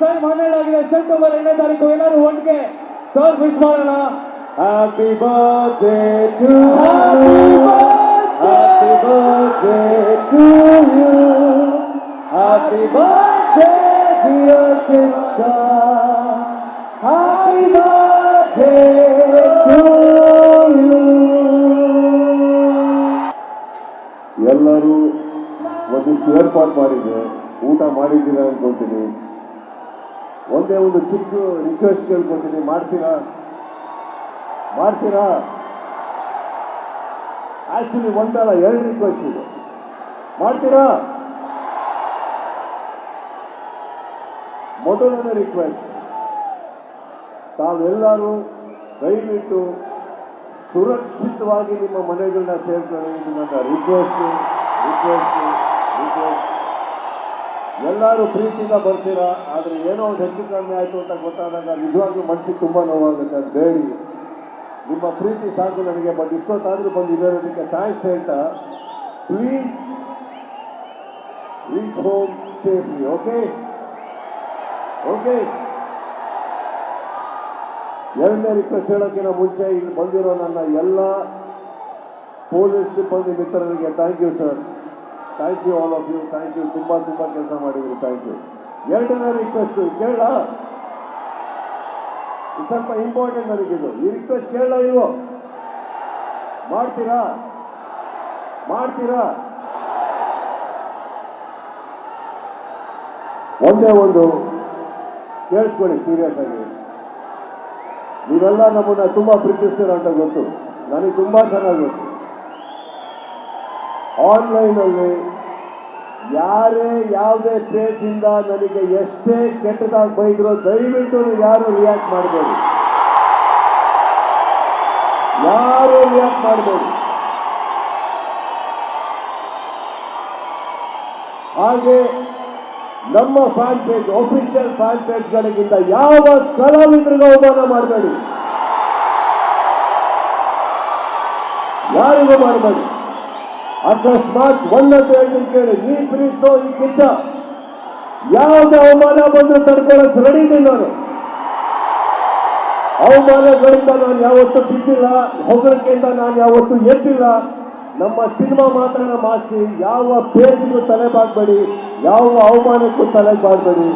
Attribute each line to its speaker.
Speaker 1: Time ಹನ್ನೆರಡು ಆಗಿದೆ. September ಎರಡನೇ ತಾರೀಕು. ಎಲ್ಲರೂ ಒಟ್ಟಿಗೆ ಸರ್ ವಿಶ್ ಮಾಡೋಣ happy birthday to happy birthday to you happy birthday dear Kichcha happy birthday to you
Speaker 2: ಎಲ್ಲರೂ ಒಂದಿಷ್ಟು ಏರ್ಪಾಡು ಮಾಡಿದೆ ಊಟ ಮಾಡಿದ್ದೀರಾ ಅನ್ಕೊಂತೀನಿ ಒಂದೇ ಒಂದು ಚಿಕ್ಕ ರಿಕ್ವೆಸ್ಟ್ ಕೇಳ್ಕೊತೀನಿ. ಮಾಡ್ತೀರಾ? ಮಾಡ್ತೀರಾ? ಆಕ್ಚುಲಿ ಒಂದಲ್ಲ ಎರಡು ರಿಕ್ವೆಸ್ಟ್ ಇದೆ. ಮಾಡ್ತೀರಾ? ಮೊದಲನೇ ರಿಕ್ವೆಸ್ಟ್ ತಾವೆಲ್ಲರೂ ದಯವಿಟ್ಟು ಸುರಕ್ಷಿತವಾಗಿ ನಿಮ್ಮ ಮನೆಗಳನ್ನ ಸೇರ್ಕೊಳ್ಳಿ. ಇದು ನನ್ನ ರಿಕ್ವೆಸ್ಟ್ ರಿಕ್ವೆಸ್ಟ್ ರಿಕ್ವೆಸ್ಟ್ ಎಲ್ಲರೂ ಪ್ರೀತಿಯಿಂದ ಬರ್ತೀರಾ? ಆದರೆ ಏನೋ ಒಂದು ಹೆಚ್ಚು ಕಮ್ಮಿ ಆಯಿತು ಅಂತ ಗೊತ್ತಾದಾಗ ನಿಜವಾಗ್ಲೂ ಮನಸ್ಸಿಗೆ ತುಂಬ ನೋವಾಗುತ್ತೆ, ಅದು ಬೇಡಿ. ನಿಮ್ಮ ಪ್ರೀತಿ ಸಾಕು ನನಗೆ ಬಟ್ ಇಷ್ಟೊತ್ತಾದರೂ ಬಂದು ಇರೋದಕ್ಕೆ ಥ್ಯಾಂಕ್ಸ್ ಹೇಳ್ತಾ please reach home safely okay okay ಎರಡನೇ ರಿಕ್ವೆಸ್ಟ್ ಹೇಳೋಕ್ಕಿಂತ ಮುಂಚೆ ಇಲ್ಲಿ ಬಂದಿರೋ ನನ್ನ ಎಲ್ಲ ಪೊಲೀಸ್ ಸಿಬ್ಬಂದಿ ಮಿತ್ರರಿಗೆ thank you sir thank you all of you thank you ತುಂಬ ತುಂಬ ಕೆಲಸ ಮಾಡಿದ್ರಿ ಥ್ಯಾಂಕ್ ಯು ಎರಡನೇ ರಿಕ್ವೆಸ್ಟ್ ಕೇಳ. ಸ್ವಲ್ಪ ಇಂಪಾರ್ಟೆಂಟ್ ನನಗಿದು ಈ ರಿಕ್ವೆಸ್ಟ್ ಕೇಳ ನೀವು ಮಾಡ್ತೀರಾ? ಮಾಡ್ತೀರಾ? ಒಂದೇ ಒಂದು ಕೇಳಿಸ್ಕೊಳ್ಳಿ ಸೀರಿಯಸ್ ಆಗಿ. ನೀವೆಲ್ಲ ನಮ್ಮನ್ನ ತುಂಬಾ ಪ್ರೀತಿಸ್ತೀರ ಅಂತ ಗೊತ್ತು. ನನಗೆ ತುಂಬಾ ಚೆನ್ನಾಗಿ ಗೊತ್ತು. ಆನ್ಲೈನಲ್ಲಿ ಯಾರೇ ಯಾವುದೇ ಪೇಜಿಂದ ನನಗೆ ಎಷ್ಟೇ ಕೆಟ್ಟದಾಗಿ ಬೈದ್ರು ದಯವಿಟ್ಟು ಯಾರು ರಿಯಾಕ್ಟ್ ಮಾಡಬೇಡಿ ಯಾರು ರಿಯಾಕ್ಟ್ ಮಾಡಬೇಡಿ ಹಾಗೆ ನಮ್ಮ ಫ್ಯಾನ್ ಪೇಜ್ ಅಫಿಷಿಯಲ್ ಫ್ಯಾನ್ ಪೇಜ್ಗಳಿಗಿಂತ ಯಾವ ಕಲಾವಿದರಿಗೂ ಅವಮಾನ ಮಾಡಬೇಡಿ. ಯಾರಿಗೂ ಮಾಡಬೇಡಿ. ಅಕಸ್ಮಾತ್ ಒಂದಂತ ಹೇಳ್ತೀನಿ ಕೇಳಿ ನೀ ಪ್ರೀತಿಸೋ, ಈ ಕಿಚ್ಚ, ಯಾವುದೇ ಅವಮಾನ ಬಂದರೂ ತಡ್ಕೊಳ್ಳೋಕೆ ರೆಡಿ ಇದ್ದೀನಿ ನಾನು. ಅವಮಾನಗಳಿಂದ ನಾನು ಯಾವತ್ತೂ ಬಿದ್ದಿಲ್ಲ ಹೊಗಳಿಕೆಯಿಂದ ನಾನು ಯಾವತ್ತೂ ಎದ್ದಿಲ್ಲ. ನಮ್ಮ ಸಿನಿಮಾ ಮಾತ್ರ ಮಾಸಿ ಯಾವ ಪೇಜ್ಗೂ ತಲೆ ಬಾಗ್ಬೇಡಿ, ಯಾವ ಅವಮಾನಕ್ಕೂ ತಲೆ ಬಾಗ್ಬೇಡಿ.